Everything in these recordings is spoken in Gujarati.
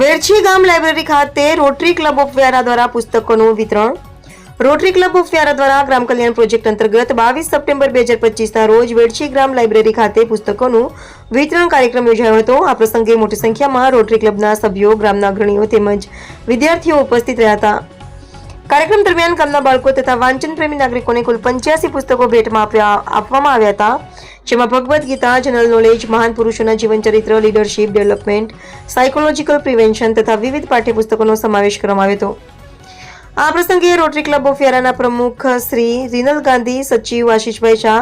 વેરછી ગામ લાઇબ્રેરી ખાતે રોટરી ક્લબ ઓફ વ્યારા દ્વારા પુસ્તકોનું વિતરણ. રોટરી ક્લબ ઓફ વ્યારા દ્વારા ગ્રામ કલ્યાણ પ્રોજેક્ટ અંતર્ગત બાવીસ સપ્ટેમ્બર બે હજાર પચીસના રોજ વેરછી ગ્રામ લાઇબ્રેરી ખાતે પુસ્તકોનું વિતરણ કાર્યક્રમ યોજાયો હતો. આ પ્રસંગે મોટી સંખ્યામાં રોટરી ક્લબના સભ્યો, ગ્રામના અગ્રણીઓ તેમજ વિદ્યાર્થીઓ ઉપસ્થિત રહ્યા હતા. કાર્યક્રમ દરમિયાન ગામના બાળકો તથા વાંચન પ્રેમી નાગરિકોને કુલ પંચ્યાસી પુસ્તકો ભેટમાં આપ્યા આપવામાં આવ્યા હતા. જેમાં ભગવદ્ ગીતા, જનરલ નોલેજ, મહાન પુરુષોના જીવનચરિત્ર લીડરશિપ ડેવલપમેન્ટ સાયકોલોજીકલ પ્રિવેન્શન તથા વિવિધ પાઠ્યપુસ્તકોનો સમાવેશ કરવામાં આવ્યો હતો. આ પ્રસંગે રોટરી ક્લબ ઓફ યારાના પ્રમુખ શ્રી રીનલ ગાંધી, સચિવ આશીષભાઈ શાહ,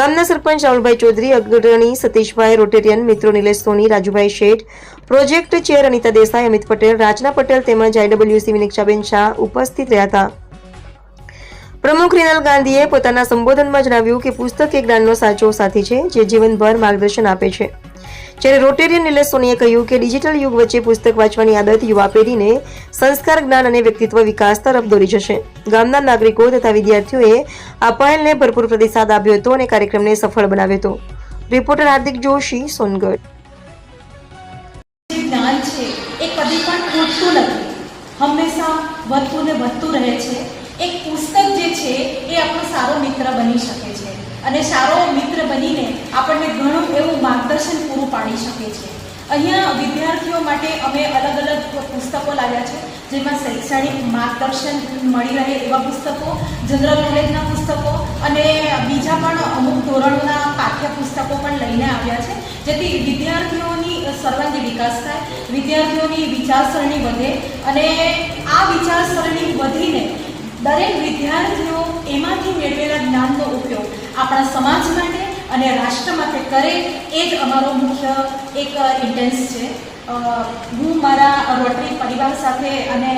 ગામના સરપંચ રાહુલભાઈ ચૌધરી, અગ્રણી સતીશભાઈ રોટેરિયન, મિત્રો નિલેશ સોની, રાજુભાઈ શેઠ, પ્રોજેક્ટ ચેર અનિતા દેસાઈ, અમિત પટેલ, રાજના પટેલ તેમજ આઈડબ્લ્યુસી વિનિક્ષાબેન શાહ ઉપસ્થિત રહ્યા હતા. પ્રમુખ રીનલ ગાંધીએ પોતાના સંબોધનમાં જણાવ્યું કે પુસ્તક એ જ્ઞાનનો સાચો સાથી છે, જે જીવનભર માર્ગદર્શન આપે છે. જ્યારે રોટેરિયન નિલેશ સોનીએ કહ્યું કે ડિજિટલ યુગ વચ્ચે પુસ્તક વાંચવાની આદત યુવા પેઢીને સંસ્કાર, જ્ઞાન અને વ્યક્તિત્વ વિકાસ તરફ દોરી જશે. ગામના નાગરિકો તથા વિદ્યાર્થીઓએ આ પહેલને ભરપૂર પ્રતિસાદ આપ્યો હતો અને કાર્યક્રમને સફળ બનાવ્યો હતો. રિપોર્ટર હાર્દિક જોશી, સોનગઢ. હંમેશા વધતું ને વધતું રહે છે. એક પુસ્તક જે છે એ આપણો સારો મિત્ર બની શકે છે. અને સારો મિત્ર બનીને આપણને ઘણું એવું માર્ગદર્શન પૂરું પાડી શકે છે. અહીંયા વિદ્યાર્થીઓ માટે અમે અલગ અલગ પુસ્તકો લાવ્યા છે, જેમાં શૈક્ષણિક માર્ગદર્શન મળી રહે એવા પુસ્તકો, જનરલ નોલેજના પુસ્તકો અને બીજા પણ અમુક ધોરણોના પાઠ્યપુસ્તકો પણ લઈને આવ્યા છે, જેથી વિદ્યાર્થીઓની સર્વાંગી વિકાસ થાય, વિદ્યાર્થીઓની વિચારસરણી વધે અને આ વધીને દરેક વિદ્યાર્થીઓ એમાંથી મેળવેલા જ્ઞાનનો ઉપયોગ આપણા સમાજ માટે અને રાષ્ટ્ર માટે કરે એ જ અમારો મુખ્ય એક ઇન્ટેન્સ છે. હું મારા રોટરી પરિવાર સાથે અને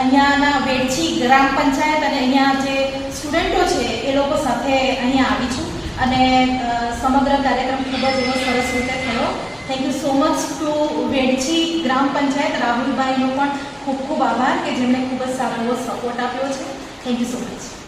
અહીંયાના વેડછી ગ્રામ પંચાયત અને અહીંયા જે સ્ટુડન્ટો છે એ લોકો સાથે અહીંયા આવી છું અને સમગ્ર કાર્યક્રમ ખૂબ જ એવો સરસ રીતે થયો. Thank you so much to Vedchhi ગ્રામ પંચાયત રાહુલભાઈનો પણ ખૂબ ખૂબ આભાર કે જેમણે ખૂબ જ સારો એવો સપોર્ટ આપ્યો છે. Thank you so much